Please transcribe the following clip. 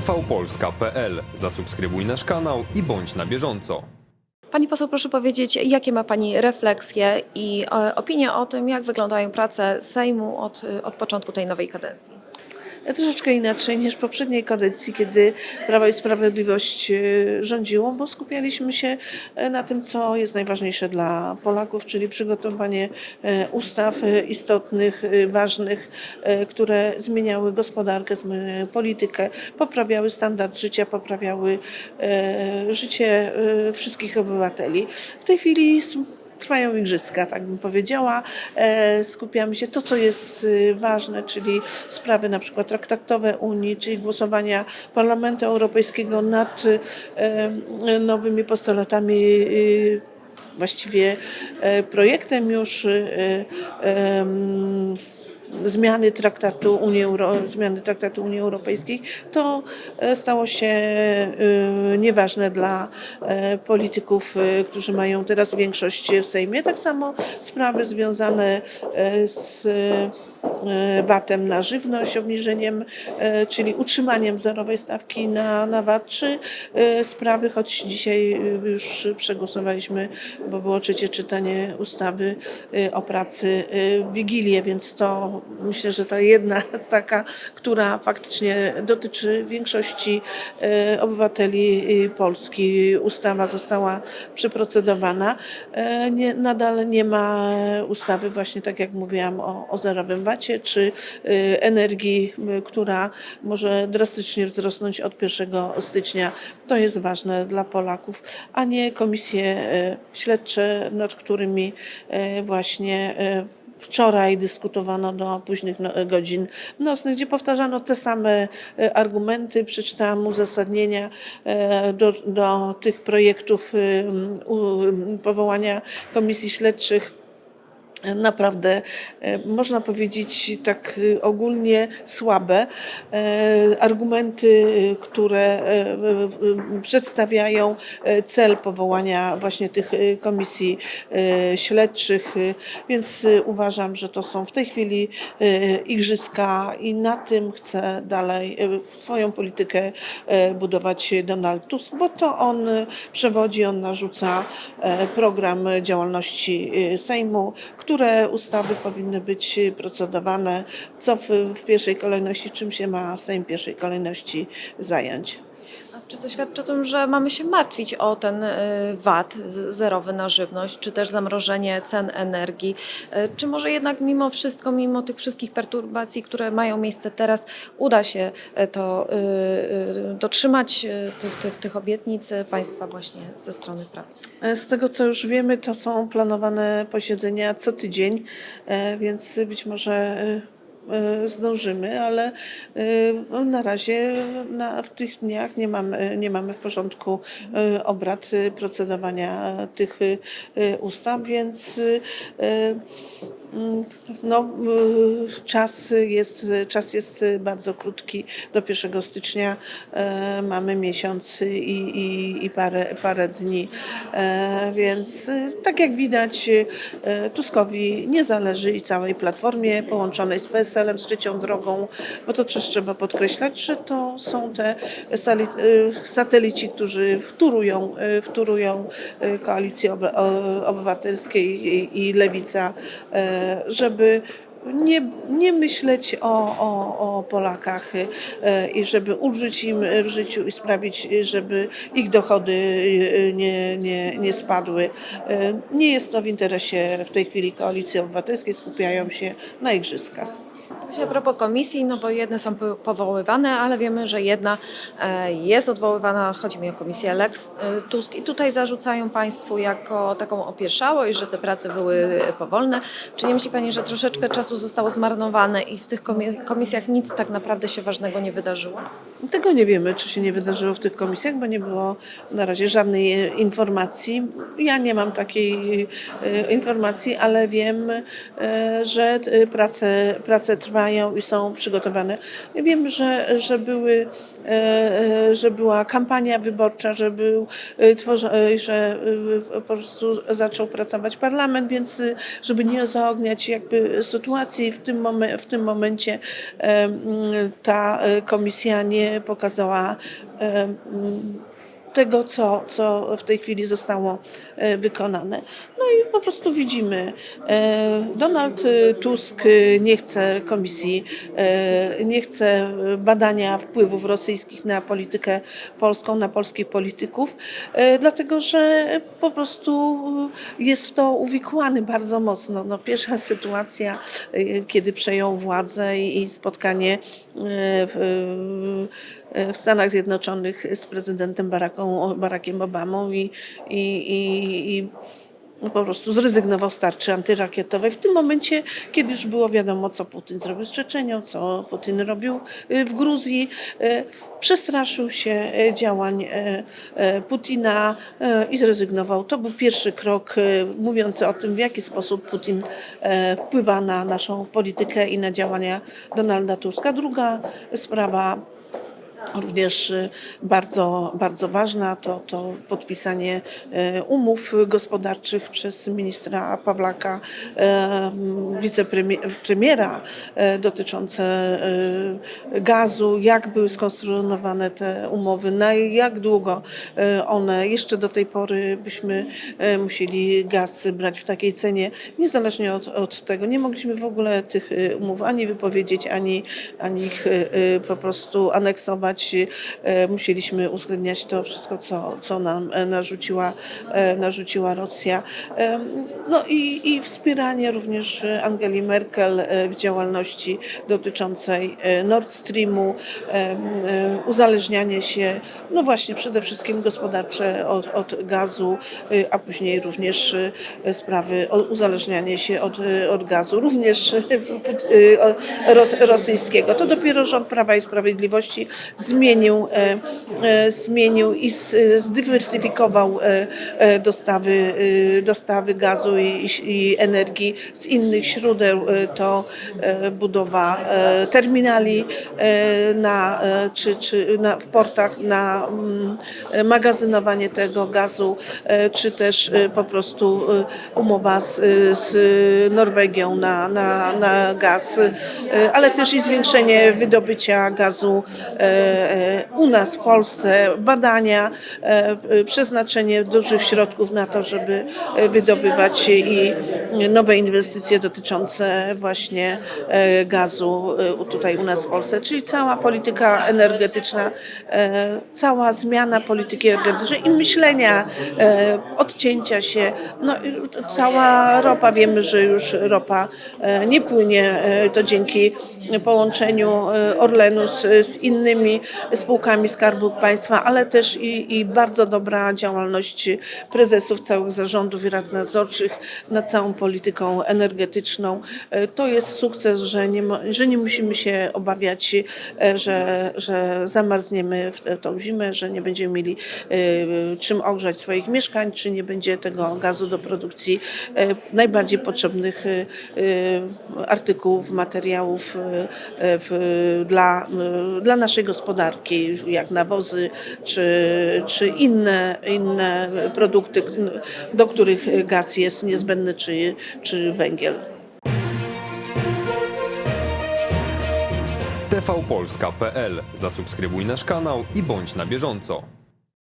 tvpolska.pl. Zasubskrybuj nasz kanał i bądź na bieżąco. Pani poseł, proszę powiedzieć, jakie ma Pani refleksje i e, opinie o tym, jak wyglądają prace Sejmu od, od początku tej nowej kadencji? Troszeczkę inaczej niż w poprzedniej kadencji, kiedy Prawo i Sprawiedliwość e, rządziło, bo skupialiśmy się e, na tym, co jest najważniejsze dla Polaków, czyli przygotowanie e, ustaw istotnych, ważnych, które zmieniały gospodarkę, zmy- politykę, poprawiały standard życia, poprawiały życie wszystkich obywateli. W tej chwili Trwają igrzyska, tak bym powiedziała. E, Skupiamy się to, co jest y, ważne, czyli sprawy na przykład traktatowe Unii, czyli głosowania Parlamentu Europejskiego nad y, e, nowymi postulatami y, właściwie e, projektem już y, zmiany traktatu Unii, Euro, zmiany traktatu Unii Europejskiej, to e, stało się e, nieważne dla e, polityków, którzy mają teraz większość w Sejmie. Tak samo sprawy związane z VAT-em na żywność, obniżeniem, e, czyli utrzymaniem zerowej stawki na, na VAT, czy e, sprawy, choć dzisiaj e, już przegłosowaliśmy, bo było trzecie czytanie ustawy e, o pracy e, w Wigilię, więc to myślę, że ta jedna taka, która faktycznie dotyczy większości e, obywateli e, Polski. Ustawa została przeprocedowana. E, Nie, nadal nie ma ustawy właśnie, tak jak mówiłam, o, o zerowym Czy e, energii, m, która może drastycznie wzrosnąć od 1 stycznia. To jest ważne dla Polaków, a nie komisje e, śledcze, nad którymi właśnie Wczoraj dyskutowano do późnych no- godzin nocnych, gdzie powtarzano te same argumenty. Przeczytałam uzasadnienia do, do tych projektów powołania komisji śledczych naprawdę, e, można powiedzieć, tak e, ogólnie słabe. E, Argumenty, które przedstawiają cel powołania właśnie tych komisji śledczych, więc uważam, że to są w tej chwili igrzyska i na tym chce dalej swoją politykę budować Donald Tusk, bo to on przewodzi, on narzuca program działalności Sejmu, które ustawy powinny być procedowane, co w, w pierwszej kolejności, czym się ma Sejm w pierwszej kolejności zająć. Czy to świadczy o tym, że mamy się martwić o ten e, VAT zerowy na żywność, czy też zamrożenie cen energii? E, Czy może jednak mimo wszystko, mimo tych wszystkich perturbacji, które mają miejsce teraz, uda się e, to dotrzymać tych, tych, tych obietnic państwa właśnie ze strony prawa? E, Z tego co już wiemy, to są planowane posiedzenia co tydzień, e, więc być może e, zdążymy, ale e, no, na razie na, w tych dniach nie mamy, nie mamy w porządku e, obrad procedowania tych ustaw, więc no, y, czas jest, czas jest bardzo krótki. Do 1 stycznia e, mamy miesiąc i, i, i parę, parę dni. E, więc y, tak jak widać, e, Tuskowi nie zależy i całej platformie połączonej z PSL-em, z trzecią drogą, bo to też trzeba podkreślać, że to są te satelici, którzy koalicję obe- o- obywatelskiej i, lewica, żeby nie, nie myśleć o, o, o Polakach e, i żeby ulżyć im w życiu i sprawić, żeby ich dochody e, nie, nie, nie spadły. E, Nie jest to w interesie w tej chwili Koalicji Obywatelskiej, skupiają się na igrzyskach. Właśnie a propos komisji, no bo jedne są po- powoływane, ale wiemy, że jedna e, jest odwoływana, chodzi mi o komisję Lex e, Tusk i tutaj zarzucają Państwu jako taką opieszałość, że te prace były powolne. Czy nie myśli Pani, że troszeczkę czasu zostało zmarnowane i w tych komi- komisjach nic tak naprawdę się ważnego nie wydarzyło? Tego nie wiemy, czy się nie wydarzyło w tych komisjach, bo nie było na razie żadnej e, informacji. Ja nie mam takiej e, informacji, ale wiem, e, że prace, prace trwają i są przygotowane. Wiem, że, że, były, że była kampania wyborcza, że, był, że po prostu zaczął pracować parlament, więc żeby nie zaogniać jakby sytuacji w tym, w tym momencie ta komisja nie pokazała tego, co, co w tej chwili zostało e, wykonane. I po prostu widzimy, e, Donald e, Tusk e, nie chce komisji, nie chce badania wpływów rosyjskich na politykę polską, na polskich polityków, dlatego że po prostu jest w to uwikłany bardzo mocno. No, pierwsza sytuacja, kiedy przejął władzę i spotkanie w, w Stanach Zjednoczonych z prezydentem Barackiem Obamą i, i, i, i po prostu zrezygnował z tarczy antyrakietowej w tym momencie, kiedy już było wiadomo, co Putin zrobił z Czeczenią, co Putin robił y, w Gruzji. Y, Przestraszył się y, działań Putina i zrezygnował. To był pierwszy krok mówiący o tym, w jaki sposób Putin wpływa na naszą politykę i na działania Donalda Tuska. Druga sprawa Również y, bardzo, bardzo ważna to, to podpisanie e, umów gospodarczych przez ministra Pawlaka, e, wicepremiera dotyczące gazu, jak były skonstruowane te umowy, na jak długo one, jeszcze do tej pory byśmy musieli gaz brać w takiej cenie, niezależnie od, od tego. Nie mogliśmy w ogóle tych umów ani wypowiedzieć, ani, ani ich po prostu aneksować. E, Musieliśmy uwzględniać to wszystko, co, co nam e, narzuciła, e, narzuciła Rosja. E, No i, i wspieranie również e, Angeli Merkel w działalności dotyczącej Nord Streamu, uzależnianie się, no właśnie przede wszystkim gospodarcze od, od gazu, a później również sprawy uzależnianie się od, od gazu, również rosyjskiego. To dopiero rząd Prawa i Sprawiedliwości zmienił, e, e, zmienił i zdywersyfikował e, dostawy, dostawy gazu i, i energii z innych źródeł. To budowa terminali na, czy, czy na, w portach na mm, magazynowanie tego gazu, czy też po prostu umowa z, z Norwegią na, na, na gaz, ale też i zwiększenie wydobycia gazu u nas w Polsce, badania, e, przeznaczenie dużych środków na to, żeby e, wydobywać i nowe inwestycje dotyczące właśnie e, gazu tutaj u nas w Polsce, czyli cała polityka energetyczna, cała zmiana polityki energetycznej i myślenia, odcięcia się. No, cała ropa, wiemy, że już ropa nie płynie, to dzięki połączeniu Orlenu z, z innymi spółkami Skarbu Państwa, ale też i, i bardzo dobra działalność prezesów całych zarządów i rad nadzorczych nad całą polityką energetyczną. E, To jest sukces, że nie, że nie musimy się obawiać, e, że, że zamarzniemy w tą zimę, że nie będziemy mieli e, czym ogrzać swoich mieszkań, czy nie będzie tego gazu do produkcji najbardziej potrzebnych artykułów, materiałów w, dla, dla naszej gospodarki, jak nawozy, czy, czy inne, inne produkty, do których gaz jest niezbędny, czy, czy węgiel. tvpolska.pl Zasubskrybuj nasz kanał i bądź na bieżąco.